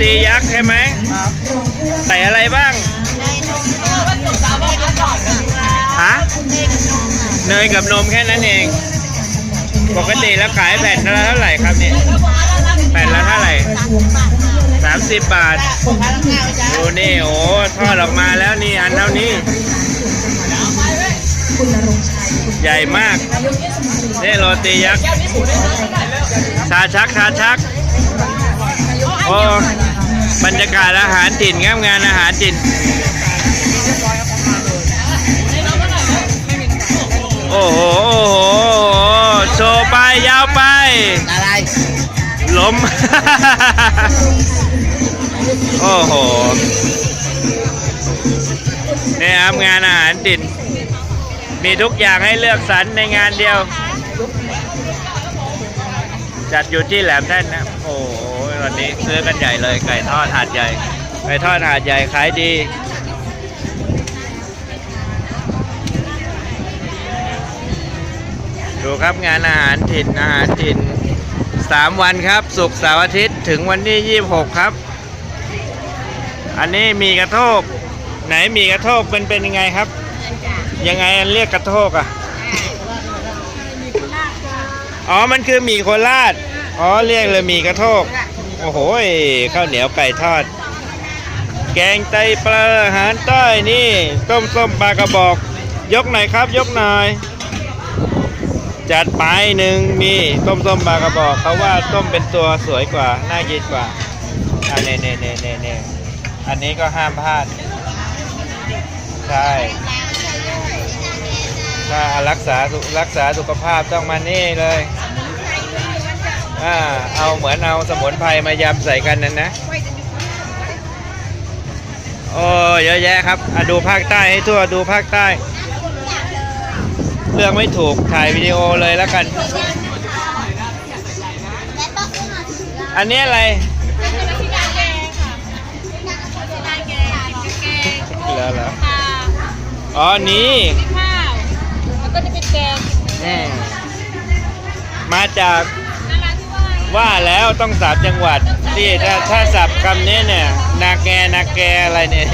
ตียักษ์ใช่ไหมครับใส่อะไรบ้างฮะเนยกับนมแค่นั้นเอง ปกติแล้วขายแผ่นละเท่าไหร่ครับเนี่ยแผ่นละเท่าไหร่สามสิบบาทดูนี่โอ้ทอดออกมาแล้วนี่อันเท่านี้ ใหญ่มากนี่โรตียักษ์ชาชักชาชักโอ้ บรรยากาศอาหารถิ่นครับงานอาหารถิ่นโอ้โหโอ้โหโชว์ไปยาวไป อะไรล้ม โอ้โหนี่ครับงานอาหารถิ่นมีทุกอย่างให้เลือกสรรในงานเดียว จัดอยู่ที่แหลมแท่นนะโอ้ วันนี้ซื้อกันใหญ่เลยไก่ทอดหาดใหญ่ ไก่ทอดหาดใหญ่ขายดีดูครับงานอาหารถิ่นอาหารถิ่นสามวันครับศุกร์เสาร์อาทิตย์ถึงวันที่ยี่หกครับ อันนี้มีกระโทก ไหนมีกระโทกเป็นเป็นยังไงครับ ยังไงเรียกกระโทกอะอ๋อ มันคือหมี่โคราช อ๋อ เรียกเลยหมี่กระโทก โอ้โหข้าวเหนียวไก่ทอด แกงไตปลาอาหารใต้นี่ ต้มส้มปลากระบอก ยกหน่อยครับ ยกหน่อย จัดไปหนึ่งมีต้มส้มปลากระบอกเขาว่าต้มเป็นตัวสวยกว่า น่ากินกว่าอ่าเน่เน่เน่เน่เน่อันนี้ก็ห้ามพลาด ใช่ถ้ารักษารักษาสุขภาพต้องมานี่เลย อ่าเอาเหมือนเอาสมุนไพรมายำใส่กันนั่นนะโอ้เยอะแยะครับอะดูภาคใต้ให้ทั่วดูภาคใต้เลือกไม่ถูกถ่ายวิดีโอเลยแล้วกัน อันนี้อะไรเหรอเหรออ๋อนี่อืมมาจาก ว่าแล้วต้องสับจังหวัดนี่ถ้าถ้าสับคำนี้เนี่ยนาแกนาแกอะไรเนี่ย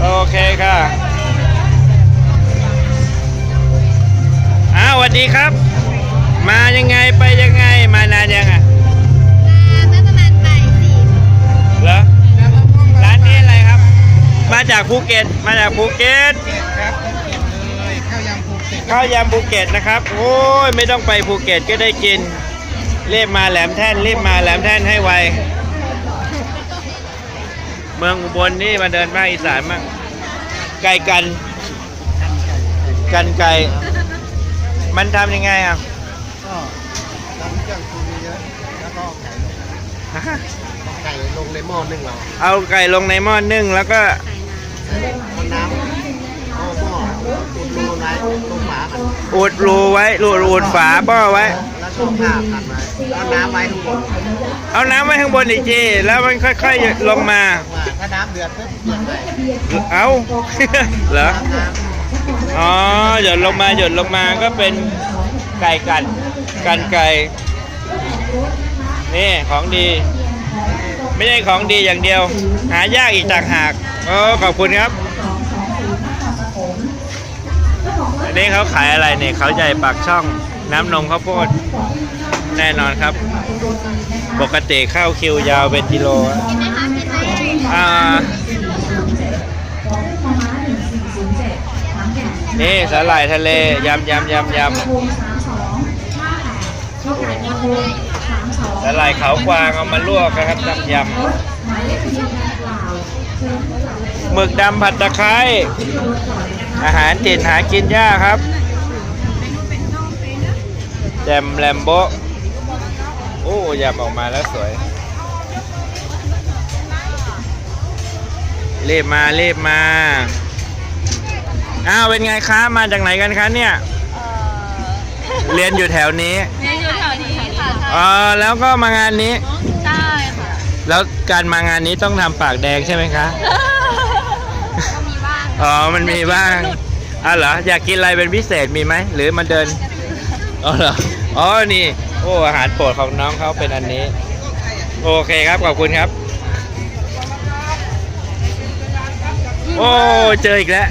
โอเคค่ะอ้าวสวัสดีครับ มายังไงไปยังไงมานานยังอะเหรอร้านนี้อะไรครับ มาจากภูเก็ตมาจากภูเก็ต ข้าวยำภูเก็ตนะครับ โอ้ยไม่ต้องไปภูเก็ตก็ได้กินรีบมาแหลมแท่นรีบมาแหลมแท่นให้ไว เมืองอุบลนี่มาเดินภาคอีสานมากไก่กัน กันไก่มันทำยังไงอะก็ทำเครื่องปรุงเยอะแล้วก็ไก่ลงไก่ลงในหม้อนึ่งเราเอาไก่ลงในหม้อนึ่งแล้วก็เอาน้ำเอาหม้ออุดรูไว้ตรงฝามันอุดรูไว้รูดอุดฝาป้อไว้ แล้วก็ผ้าพันไว้แล้วน้ำไว้ข้างบนเอาน้ำไว้ข้างบนอีกทีแล้วมันค่อยๆลงมา ว่าถ้าน้ำเดือดปุ๊บเดือดไปเอา เหรอ น้ำอ๋อหยดลงมาหยดลงมาก็เป็นไก่กัน กันไก่ นี่ของดี ไม่ใช่ของดีอย่างเดียว หายากอีกต่างหากโอ้ขอบคุณครับอั นี้เขาขายอะไรเนี่ยเขาใหญ่ปากช่องน้ำนมข้าวโพดแน่นอนครับ ปกติเข้าคิวยาวเป็นกิโลอะอ่านี่สาหร่ายทะเลยำยำยำยำสาหร่ายเขากวางเอามาลวกนะครับยำยำหมึกดำผัดตะไคร้ อาหารถิ่นหากินยากครับ แจมแลมโบโอ้ยำออกมาแล้วสวยรีบมารีบมาอ้าวเป็นไงคะมาจากไหนกันคะเนี่ย เรียนอยู่แถวนี้เรียนอยู่แถวนี้ค่ะอ๋อแล้วก็มางานนี้ ใช่ค่ะ แล้วการมางานนี้ต้องทำปากแดงใช่ไหมคะก็มีบ้าง อ๋อ มันมีบ้างอ๋อเหรอ อยากกินอะไรเป็นพิเศษมีไหม หรือมาเดิน อ๋อเหรอ อ๋อ นี่ โอ้ อาหารโปรดของน้องเขาเป็นอันนี้โอ้โอเคครับ ขอบคุณครับ โอ้ เจออีกแล้ว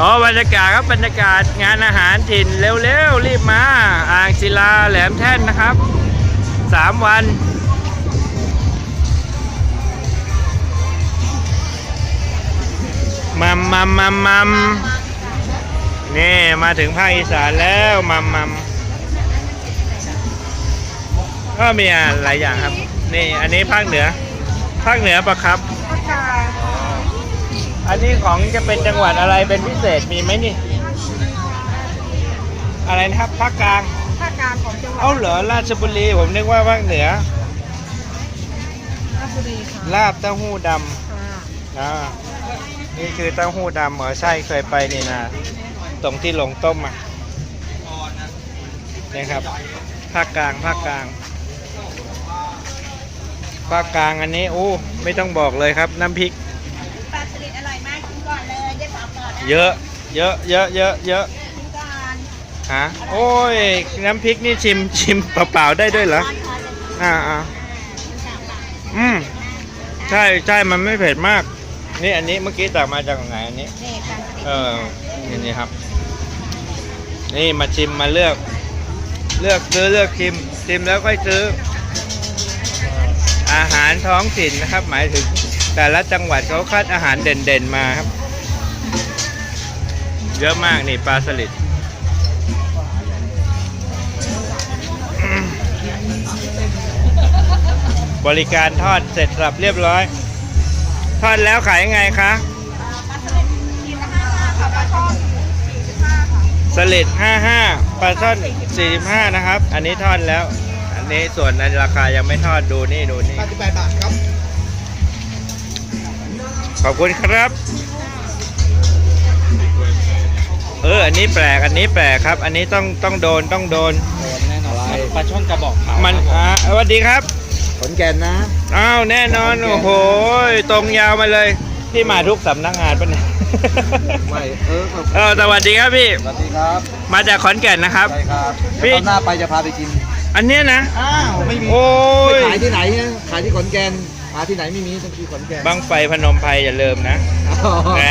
อ๋อ บรรยากาศครับ บรรยากาศงานอาหารถิ่นเร็วๆ รีบมา อ่างศิลาแหลมแท่นนะครับสามวัน มัมมัมมัมมัมนี่มาถึงภาคอีสานแล้วมัมมัมก็มีหลายอย่างครับ นี่อันนี้ภาคเหนือ ภาคเหนือปะครับอันนี้ของจะเป็นจังหวัดอะไรเป็นพิเศษมีไหมนี่ อะไรนะครับภาคกลางภาคกลางของจังหวัดเอ้าเหรอราชบุรีผมนึกว่าภาคเหนือราชบุรีค่ะลาบเต้าหู้ดำค่ะอ่า นี่คือเต้าหู้ดำเหรอใช่เคยไปนี่นะตรงที่ลงต้มอะนี่ครับภาคกลางภาคกลางภาคกลางอันนี้โอ้ไม่ต้องบอกเลยครับ น้ำพริกปลาสลิดอร่อยมากกินก่อนเลยเดี๋ยวถามก่อนนะเยอะ เยอะเยอะเยอะเยอะกินก่อนฮะโอ้ยน้ำพริกนี่ชิมชิมเปล่าๆได้ด้วยเหรออ่าอ่าอืมใช่ใช่มันไม่เผ็ดมาก นี่อันนี้เมื่อกี้ตักมาจากไหนอันนี้ นี่ปลาสลิดเออนี่นี่ครับ นี่มาชิมมาเลือก เลือกซื้อเลือกชิม ชิมแล้วค่อยซื้อ อาหารท้องถิ่นนะครับ หมายถึงแต่ละจังหวัดเขาคัดอาหารเด่นๆมาครับ เยอะมากนี่ปลาสลิดอืมบริการทอดเสร็จสับเรียบร้อย ทอดแล้วขายยังไงคะกินละห้าห้าค่ะปลาช่อนสี่สิบห้าค่ะสลิด55ปลาช่อน45 นะครับ อันนี้ทอดแล้ว อันนี้ส่วนในราคายังไม่ทอดดูนี่ดูนี่88บาทครับ ขอบคุณครับ เออ อันนี้แปลก อันนี้แปลกครับ อันนี้ต้องต้องโดนต้องโดนแน่นอนปลาช่อนกระบอกขาวมันอ่าสวัสดีครับ ขอนแก่นนะ อ้าวแน่นอน โอ้โหตรงยาวมาเลย ที่มาทุกสำนักงานปะเนี่ยไม่เออครับเออสวัสดีครับพี่ สวัสดีครับมาจากขอนแก่นนะครับ ใช่ครับพี่เดี๋ยวตอนหน้าไปจะพาไปกิน อันเนี้ยนะ อ้าวไม่มีโอ้ยไม่ขายที่ไหนเนี่ยขายที่ขอนแก่นหาที่ไหนไม่มีต้องที่ขอนแก่นบังไฟพนมไพรอย่าลืมนะอ๋อแหม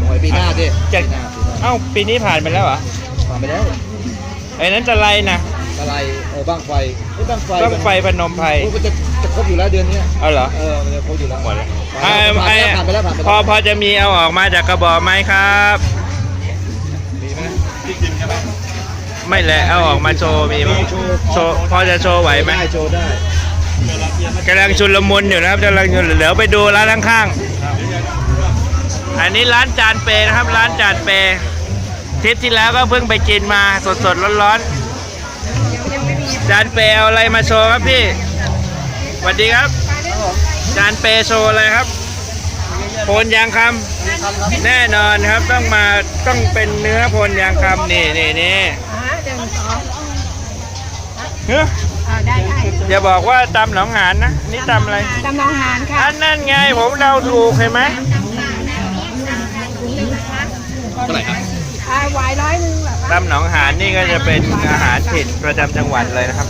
สวยปีหน้าดิจะ ปีหน้าปีหน้าเอ้าปีนี้ผ่านไปแล้วเหรอผ่านไปแล้วไอ้นั้นจะไรนะ อะไรเออบ้างไฟเอ้ยบ้างไฟบังไฟพนมไพรโอ้มันจะจะครบอยู่แล้วเดือนเนี้ยเอาเหรอเออมันจะครบอยู่แล้วหมดแล้วผ่านไปแล้วผ่านไปแล้วผ่านไปแล้วพอพอจะมีเอาออกมาจากกระบอกไหมครับมีไหมไม่แหละเอาออกมาโชว์มีไหมโชว์โชว์พอจะโชว์ไหวไหมได้โชว์ได้กำลังชุลมุนอยู่นะครับกำลังชุลเดี๋ยวไปดูร้านข้างๆอันนี้ร้านจานเปนะครับร้านจานเปทริปที่แล้วก็เพิ่งไปกินมาสดๆร้อนๆ จานเปเอาอะไรมาโชว์ครับพี่สวัสดีครับ จานเปโชว์อะไรครับโพนยางคำแน่นอนครับต้องมาต้องเป็นเนื้อโพนยางคำนี่นี่นี่อ่าเดี๋ยวสองเฮ้ยอ่าได้ได้อย่าบอกว่าตำหนองหานนะนี่ตำอะไรจำลองหารค่ะอันนั่นไงผมเดาถูกเห็นไหมเท่าไหร่ครับอ่า หวายร้อยหนึ่งเหรอคะตำหนองหานนี่ก็จะเป็นอาหารถิ่นประจำจังหวัดเลยนะครับ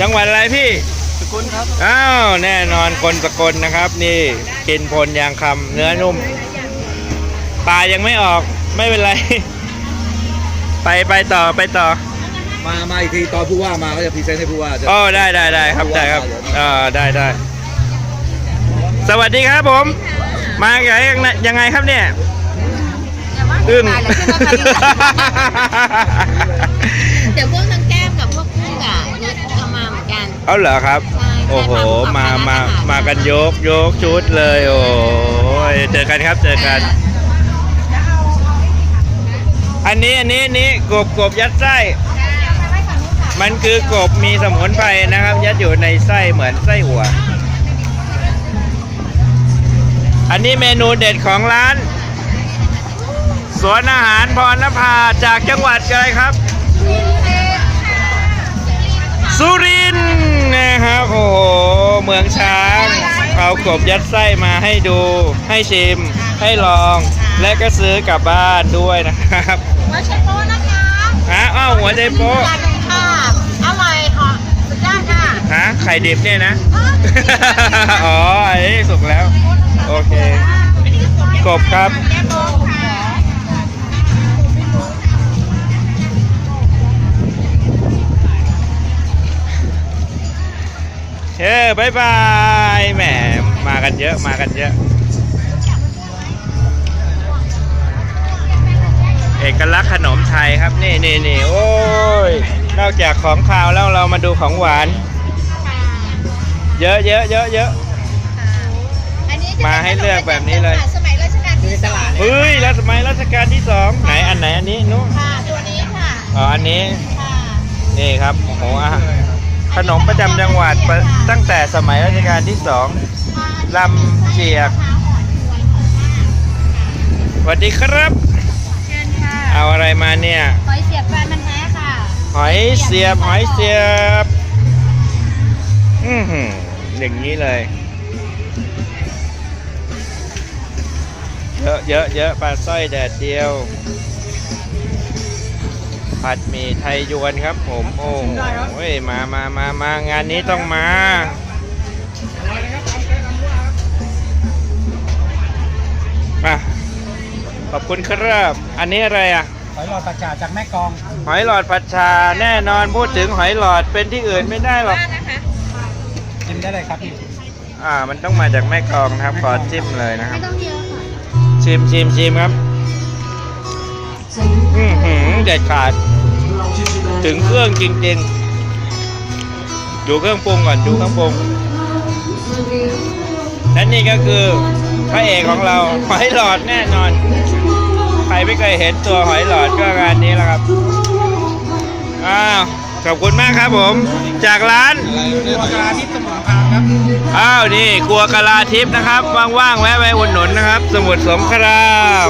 จังหวัดอะไรพี่ สกุลครับ อ้าวแน่นอนคนสกลนะครับ นี่กินพลยางคำเนื้อนุ่มปลายังไม่ออกไม่เป็นไร ไปไปต่อไปต่อมามาอีกทีตอนผู้ว่ามาก็จะพรีเซนต์ให้ผู้ว่าจะ อ๋อได้ได้ได้ครับได้ครับอ่าได้ได้สวัสดีครับผม มาไงยังไงครับเนี่ย อึ้งตายแล้วขึ้นมาเดี๋ยวพวกทั้งแก้มกับพวกพึ่งอะนุชเอามาเหมือนกัน เอาเหรอครับ ใช่โอ้โห ใช่ค่ะมา มาขอบคุณมากันยกยกชุดเลย โอ้ยเจอกันครับ เจอกัน อันนี้ อันนี้ อันนี้ กบกบยัดไส้ มันคือกบมีสมุนไพรนะครับ ยัดอยู่ในไส้เหมือนไส้อั่วอันนี้เมนูเด็ดของร้าน สวนอาหารพรณภาจากจังหวัดอะไรครับ สุรินทร์นะครับโอ้โหเมืองช้างเอากบยัดไส้มาให้ดูให้ชิม ให้ลอง และก็ซื้อกลับบ้านด้วยนะครับมาเช็คโต๊ะนะคะฮะอ้าวหัวใจโป๊ะจานหนึ่งค่ะข่ดิบเนี่ยนะอ๋ออันนี้สุกแล้ว โอเคกบครับ เฮ้บายบายแหมมากันเยอะมากันเยอะ เอกลักษณ์ขนมไทยครับนี่นี่นี่โอ้ยนอกจากของคาวแล้วเรามาดูของหวาน เยอะเยอะเยอะเยอะอันนี้จะมาให้เลือกแบบนี้เลยสมัยรัชกาลที่สองเฮ้ยแล้วสมัยรัชกาลที่สองไหนอันไหนอันนี้นู้นค่ะตัวนี้ค่ะอ๋ออันนี้ค่ะนี่ครับโอ้โหอะ ขนมประจำจังหวัดประตั้งแต่สมัยรัชกาลที่สองลำเจียกสวัสดีครับ เชิญค่ะเอาอะไรมาเนี่ย หอยเสียบแฟนมันแท้ค่ะหอยเสียบหอยเสียบ อือหืออย่างนี้เลย เยอะเยอะเยอะปลาสร้อยแดดเดียว ผัดหมี่ไทยยวนครับ ผมโอ้โหมามามามางานนี้ต้องมาอะขอบคุณครับ อันนี้อะไรอะ หอยหลอดปลาจ่าจากแม่กอง หอยหลอดผัดชาแน่นอนพูดถึงหอยหลอดเป็นที่อื่นไม่ได้หรอกนะคะกินได้เลยครับพี่อ่า มันต้องมาจากแม่กลองนะครับขอจิ้มเลยนะคไม่รับต้องเยอะค่ะชิมชิมชิมครับอือหือ เด็ดขาด ถึงเครื่องจริงๆ ดูเครื่องปรุงก่อนดูเครื่องปรุงและนี่ก็คือพระเอกของเราหอยหลอดแน่นอน ใครไม่เคยเห็นตัวหอยหลอดก็งานนี้แหละครับอ้าวขอบคุณมากครับผม จากร้านตัวกราที่สมุนพรครับอ้าวนี่ครัวกะลาทิพย์นะครับว่างๆแวะไปอุดหนุนนะครับ สมุทรสงคราม